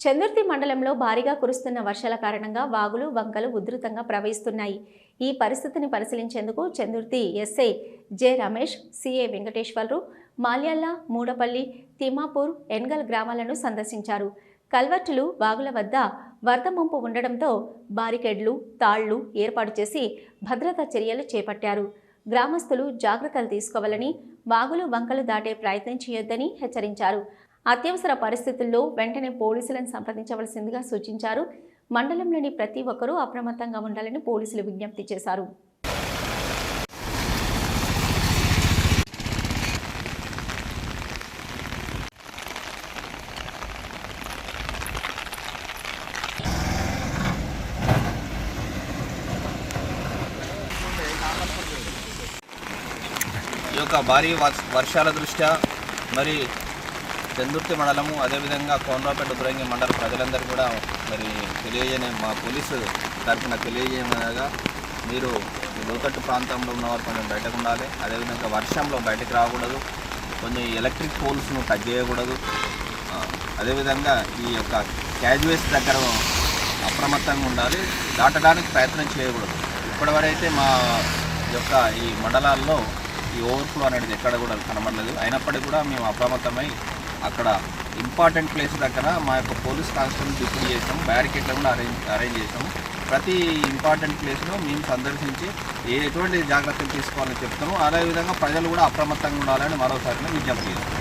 చందుర్తి మండలంలో భారీగా కురుస్తున్న వర్షాల కారణంగా వాగులు వంకలు ఉధృతంగా ప్రవహిస్తున్నాయి. ఈ పరిస్థితిని పరిశీలించేందుకు Chandurthi SI J Ramesh CA Venkateswarlu Malyala Moodapalli Thimapur Engal గ్రామాలను సందర్శించారు. కల్వర్టులు వాగుల వద్ద వరద ముంపు ఉండడంతో బారికేడ్లు తాళ్ళు ఏర్పాటు చేసి భద్రతా చర్యలు చేపట్టారు. గ్రామస్తులు జాగ్రత్తలు తీసుకోవాలని వాగులు వంకలు దాటే ప్రయత్నం చేయొద్దని హెచ్చరించారు. అత్యవసర పరిస్థితుల్లో వెంటనే పోలీసులను సంప్రదించవలసిందిగా సూచించారు. మండలంలోని ప్రతి ఒక్కరూ అప్రమత్తంగా ఉండాలని పోలీసులు విజ్ఞప్తి చేశారు. ఈ యొక్క భారీ వర్ష- వర్షాల దృష్ట్యా మరి చందుర్తి మండలము అదేవిధంగా కోనరాపేట దురంగి మండల ప్రజలందరూ కూడా మరి తెలియజేయని మా పోలీసు తరఫున తెలియజేయమనగా మీరు లోతట్టు ప్రాంతంలో ఉన్నవారు కొంచెం బయటకు ఉండాలి. అదేవిధంగా వర్షంలో బయటకు రాకూడదు. కొన్ని ఎలక్ట్రిక్ పోల్స్ను టచ్ చేయకూడదు. అదేవిధంగా ఈ యొక్క క్యాజువేస్ దగ్గర అప్రమత్తంగా ఉండాలి. దాటడానికి ప్రయత్నం చేయకూడదు. ఇప్పటివరైతే మా యొక్క ఈ మండలాల్లో ఈ ఓవర్ఫ్లో అనేది ఎక్కడ కూడా కనబడలేదు. అయినప్పటికీ కూడా మేము అప్రమత్తమై అక్కడ ఇంపార్టెంట్ ప్లేస్ దగ్గర మా యొక్క పోలీస్ కానిస్టేబుల్ డిప్యూటీ చేసాము బ్యారికేడ్లు కూడా అరేంజ్ అరేంజ్ చేసాము ప్రతి ఇంపార్టెంట్ ప్లేస్ను మేము సందర్శించి ఏ ఎటువంటి జాగ్రత్తలు తీసుకోవాలని చెప్తాము అదేవిధంగా ప్రజలు కూడా అప్రమత్తంగా ఉండాలని మరోసారి విజ్ఞప్తి చేస్తాము